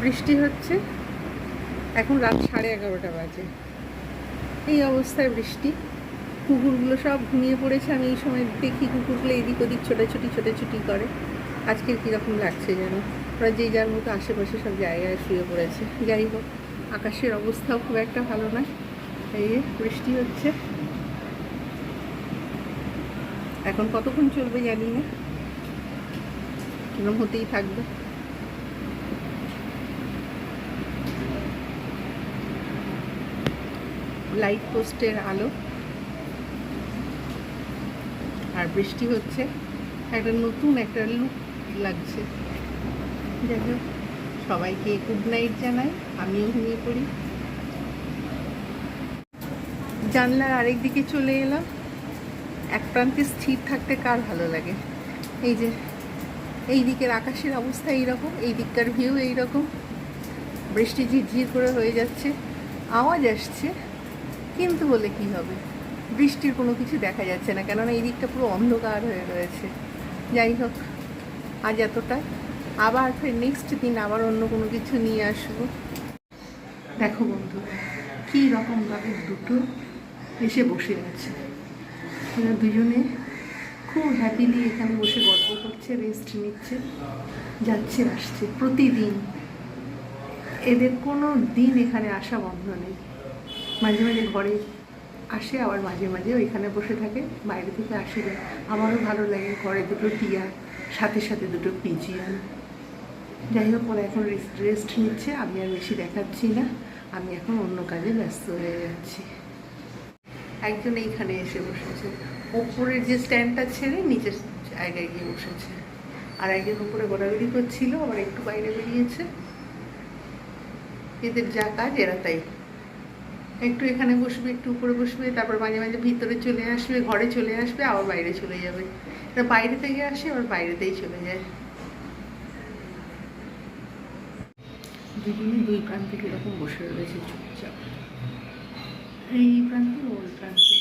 বৃষ্টি হচ্ছে। এখন রাত সাড়ে এগারোটা বাজে। এই অবস্থায় বৃষ্টি। কুকুরগুলো সব ঘুমিয়ে পড়েছে। আমি এই সময় দেখি কুকুরগুলো এদিক ওদিক ছোটাছুটি ছোটাছুটি করে। আজকের কীরকম লাগছে যেন? ওরা যে যার মতো আশেপাশে সব জায়গায় শুয়ে পড়েছে। যাই হোক, আকাশের অবস্থাও খুব একটা ভালো নয় এই বৃষ্টি হচ্ছে। এখন কতক্ষণ চলবে জানি না। এরকম হতেই থাকবে। লাইট পোস্টের আলো। আর বৃষ্টি হচ্ছে। একটা নতুন একটা লুক লাগছে। যাই হোক, সবাইকে গুড নাইট জানাই। আমিও ঘুমিয়ে পড়ি। জানলার আরেক দিকে চলে এলাম। এক প্রান্তে স্থির থাকতে কার ভালো লাগে? এই যে, এই দিকের আকাশের অবস্থা এইরকম, এই দিককার ভিউ এইরকম। বৃষ্টি ঝিরঝির করে হয়ে যাচ্ছে। আওয়াজ আসছে। কিন্তু বলে কি হবে? বৃষ্টির কোনো কিছু দেখা যাচ্ছে না, কেননা এই দিকটা পুরো অন্ধকার হয়ে রয়েছে। যাই হোক, আজ এতটা। আবার ফের নেক্সট দিন আবার অন্য কোনো কিছু নিয়ে আসব। দেখো বন্ধু, কী রকমভাবে দুটো এসে বসে আছে। দুজনে খুব হ্যাপিলি এখানে বসে গল্প করছে রেস্ট নিচ্ছে, যাচ্ছে আসছে প্রতিদিন। এদের কোনো দিন এখানে আসা বন্ধ নেই। মাঝে মাঝে ঘরে আসে, আবার মাঝে মাঝে ওইখানে বসে থাকে, বাইরে থেকে আসে যায় আমারও ভালো লাগে ঘরে দুটো টিয়া, সাথে সাথে দুটো পিজিয়ান। যাই হোক, ওরা এখন রেস্ট নিচ্ছে, আমি আর বেশি দেখাচ্ছি না, আমি এখন অন্য কাজে ব্যস্ত হয়ে যাচ্ছি। একজন এইখানে এসে বসেছে ওপরের যে স্ট্যান্ডটা ছেড়ে নিচের জায়গায় গিয়ে বসেছে। আর একজন উপরে ঘোরাঘুরি করছিল, আবার একটু বাইরে বেরিয়েছে। এদের যা কাজ, এরা তাই একটু এখানে বসবে একটু উপরে বসবে তারপর মাঝে মাঝে ভিতরে চলে আসবে ঘরে চলে আসবে আবার বাইরে চলে যাবে। এটা বাইরে থেকে আসে আবার বাইরেতেই চলে যায়। দুজনে দুই প্রান্তে কীরকম বসে রয়েছে চুপচাপ? এই প্রান্তে ওই প্রান্তে।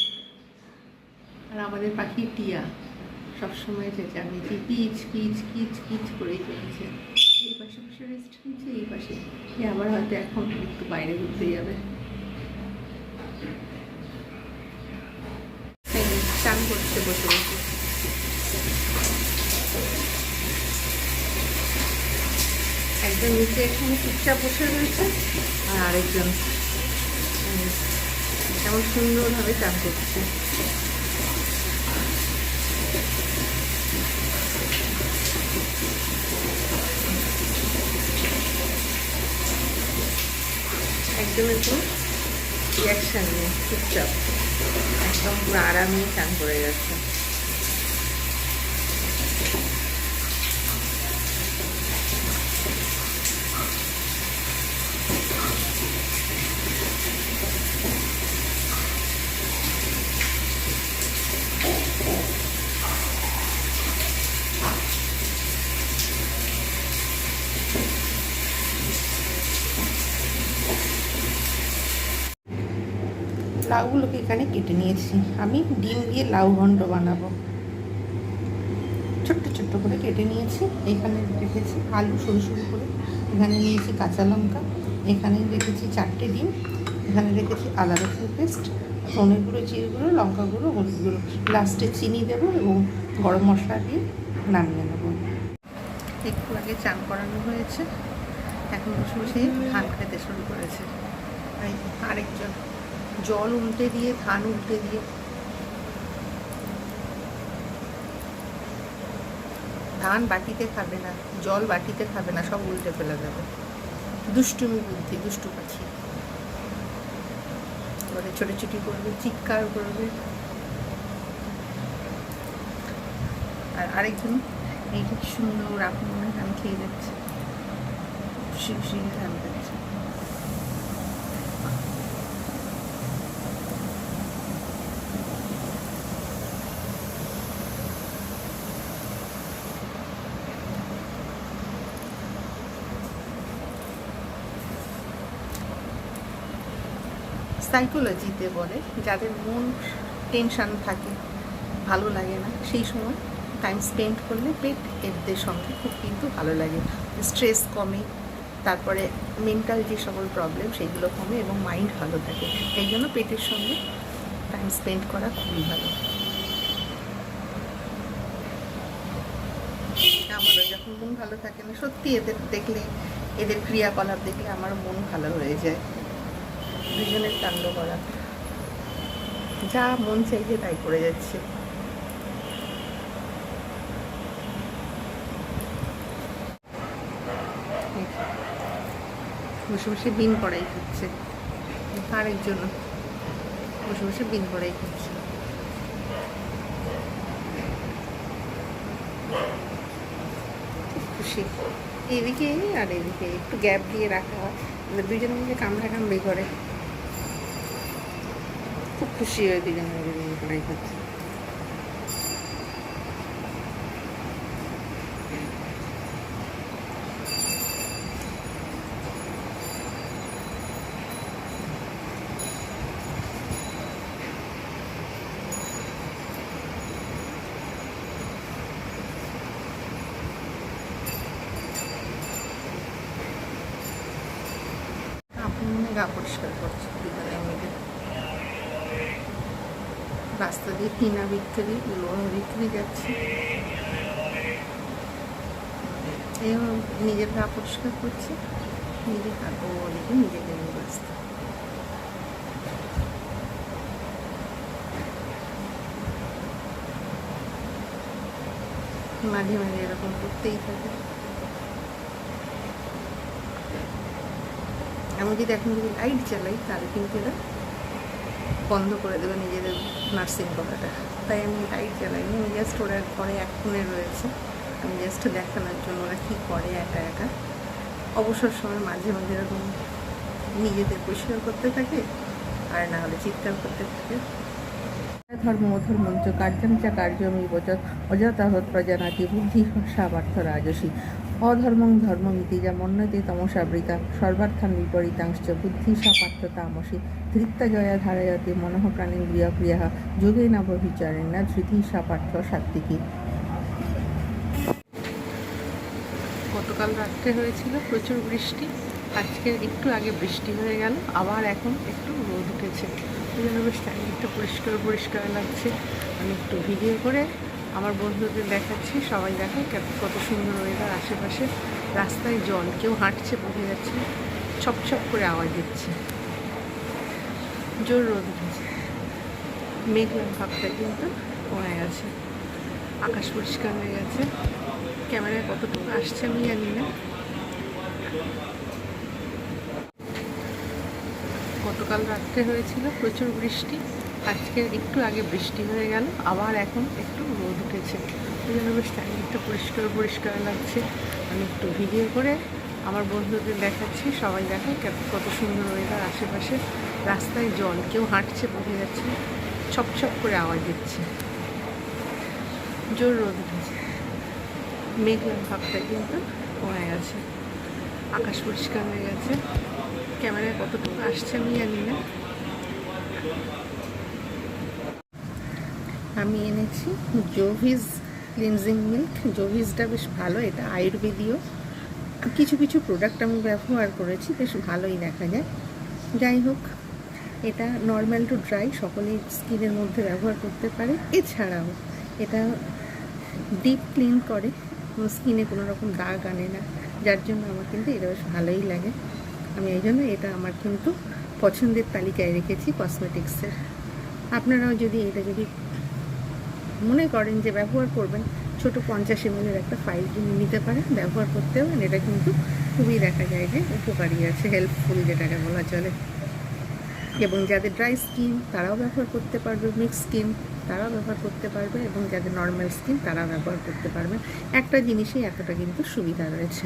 আর আমাদের পাখি টিয়া সবসময় চেঁচামেচি কিচ কিচ কিচ কিচ করেই চলেছে। এই পাশে বসে রেস্ট নিচ্ছে এই পাশে। আবার হয়তো এখন একটু বাইরে ঘুরতে যাবে এই করছে বসে বসে একজন নিচে এখানে চুপচাপ বসে রয়েছে আর আরেকজন কেমন সুন্দরভাবে চান করছে। একদম তো রিয়াকশান নেই চুপচাপ। একদম পুরো আরামেই চান করে যাচ্ছে। লাউগুলোকে এখানে কেটে নিয়েছি। আমি ডিম দিয়ে লাউ ঘন্ট বানাবো। ছোট্ট ছোট্ট করে কেটে নিয়েছি। এখানে রেখেছি আলু সরু সরু করে। এখানে নিয়েছি কাঁচা লঙ্কা। এখানে রেখেছি চারটে ডিম। এখানে রেখেছি আদা রসুন পেস্ট, ধনে গুঁড়ো, জিরে গুঁড়ো, লঙ্কা গুঁড়ো, হলুদ গুঁড়ো। লাস্টে চিনি দেবো এবং গরম মশলা দিয়ে নামিয়ে নেব। একটু আগে চান করানো হয়েছে। এখন বসে বসে ধান খেতে শুরু করেছে। আরেকজন জল উল্টে দিয়ে, ধান উল্টে দিয়ে। ধান বাটিতে খাবে না, জল বাটিতে খাবে না, সব উল্টে ফেলে দেবে। দুষ্টুমি বুদ্ধি, দুষ্টু পাখি। এবারে ছোটাছুটি করবে, চিৎকার করবে। আর আরেকজন এইটা সুন্দর আপনি ধান খেয়ে যাচ্ছে। খুশি খুশি ধান খাচ্ছে সাইকোলজিতে বলে, যাদের মন টেনশান থাকে, ভালো লাগে না, সেই সময় টাইম স্পেন্ড করলে পেট এদের সঙ্গে খুব কিন্তু ভালো লাগে। স্ট্রেস কমে, তারপরে মেন্টাল যে সকল প্রবলেম সেগুলো কমে এবং মাইন্ড ভালো থাকে। এই জন্য পেটের সঙ্গে টাইম স্পেন্ড করা খুবই ভালো। আমারও যখন মন ভালো থাকে না, সত্যি এদের দেখলে, এদের ক্রিয়াকলাপ দেখলে আমার মন ভালো হয়ে যায়। দুজনের কাণ্ড করা। যা মন চাইছে তাই করে যাচ্ছে। বসে বসে বিন কড়াই খাচ্ছে। কারের জন্য বসে বসে বিন কড়াই খাচ্ছে। খুব খুশি। এদিকে আর এদিকে একটু গ্যাপ দিয়ে রাখা হয়। দুজনে মিলে কামড়া কামড়ি করে। খুশি হয়ে দুজনে কড়াই খাচ্ছে গা পরিষ্কার করছে দুজনে মিলে রাস্তা দিয়ে টিনা বিক্রি লোন বিক্রি যাচ্ছে এই নিজের গা পরিষ্কার করছে নিজে ও ওদিকে নিজেকে নিয়ে ব্যস্ত মাঝে মাঝে এরকম করতেই থাকে আমি যদি এখন যদি লাইট চালাই তাহলে কিন্তু এরা বন্ধ করে দেবে নিজেদের নার্সিং করাটা। তাই আমি লাইট জ্বালাইনি আমি জাস্ট ওরা ঘরে এক ফোনে রয়েছে। আমি জাস্ট দেখানোর জন্য ওরা কী করে একা একা। অবসর সময় মাঝে মাঝে এরকম নিজেদের পরিষ্কার করতে থাকে আর না হলে চিৎকার করতে থাকে। ধর্ম অধর্মঞ্চ কার্যম চা কার্যমিব অযথাহ প্রজানাতি, বুদ্ধি সাবার্থ রাজসী। অধর্মং ধর্মমিতি, যা মন্যতে তমসাবৃতা, সর্বার্থান বিপরীতাংশ, বুদ্ধি সাপার্থ তামসী ধৃত্তা জয়া ধারয়তে মনঃ প্রাণেন্দ্রিয় ক্রিয়া যোগে নববিচারেণ না ধৃতি সাপার্থ সাত্বিকী গতকাল রাত্রে হয়েছিল প্রচুর বৃষ্টি, আজকে একটু আগে বৃষ্টি হয়ে গেল, আবার এখন একটু রোদ উঠেছে। ওই জন্য বেশ চারিদিকটা পরিষ্কার পরিষ্কার লাগছে। আমি একটু ভিডিও করে আমার বন্ধুদের দেখাচ্ছি, সবাই দেখে কত সুন্দর ওয়েদার আশেপাশে। রাস্তায় জল, কেউ হাঁটছে বোঝা যাচ্ছে ছপ ছপ করে আওয়াজ দিচ্ছে। জোর রোদ উঠেছে। মেঘলা ভাবটা কিন্তু কমে গেছে। আকাশ পরিষ্কার হয়ে গেছে। ক্যামেরায় কতটুকু আসছে আমি জানি না। গতকাল রাত্রে হয়েছিল প্রচুর বৃষ্টি। আজকে একটু আগে বৃষ্টি হয়ে গেল। আবার এখন একটু রোদ উঠেছে। ওই জন্য বেশ চারিদিকটা পরিষ্কার পরিষ্কার লাগছে। আমি একটু ভিডিও করে আমার বন্ধুদের দেখাচ্ছি। সবাই দেখে কত সুন্দর ওয়েদার আশেপাশে। রাস্তায় জল, কেউ হাঁটছে, বোঝা যাচ্ছে ছপ ছপ করে আওয়াজ দিচ্ছে। জোর রোদ উঠেছে। ভাবটা কিন্তু কমে গেছে। আকাশ পরিষ্কার হয়ে গেছে। ক্যামেরায় কতটুকু আসছে আমি জানি না। আমি এনেছি জোভিজ ক্লিনজিং মিল্ক জোভিজটা বেশ ভালো, এটা আয়ুর্বেদীয়। কিছু কিছু প্রোডাক্ট আমি ব্যবহার করেছি, বেশ ভালোই দেখা যায়। যাই হোক এটা নর্মাল টু ড্রাই সকলেই স্কিনের মধ্যে ব্যবহার করতে পারে। এছাড়াও এটা ডিপ ক্লিন করে স্কিনে কোনো রকম দাগ আনে না। যার জন্য আমার কিন্তু এটা বেশ ভালোই লাগে। আমি এই জন্য এটা আমার কিন্তু পছন্দের তালিকায় রেখেছি কসমেটিক্সের আপনারাও যদি এটা যদি মনে করেন যে ব্যবহার করবেন, ছোট পঞ্চাশ এমএলের একটা ফাইল কিনে নিতে পারেন, ব্যবহার করতে পারেন, এটা কিন্তু খুবই দেখা যায় যে উপকারী আছে হেল্পফুল যেটাকে বলা চলে। এবং যাদের ড্রাই স্কিন তারাও ব্যবহার করতে পারবে মিক্স স্কিন তারাও ব্যবহার করতে পারবে এবং যাদের নর্মাল স্কিন তারাও ব্যবহার করতে পারবে। একটা জিনিসেই এতটা কিন্তু সুবিধা রয়েছে।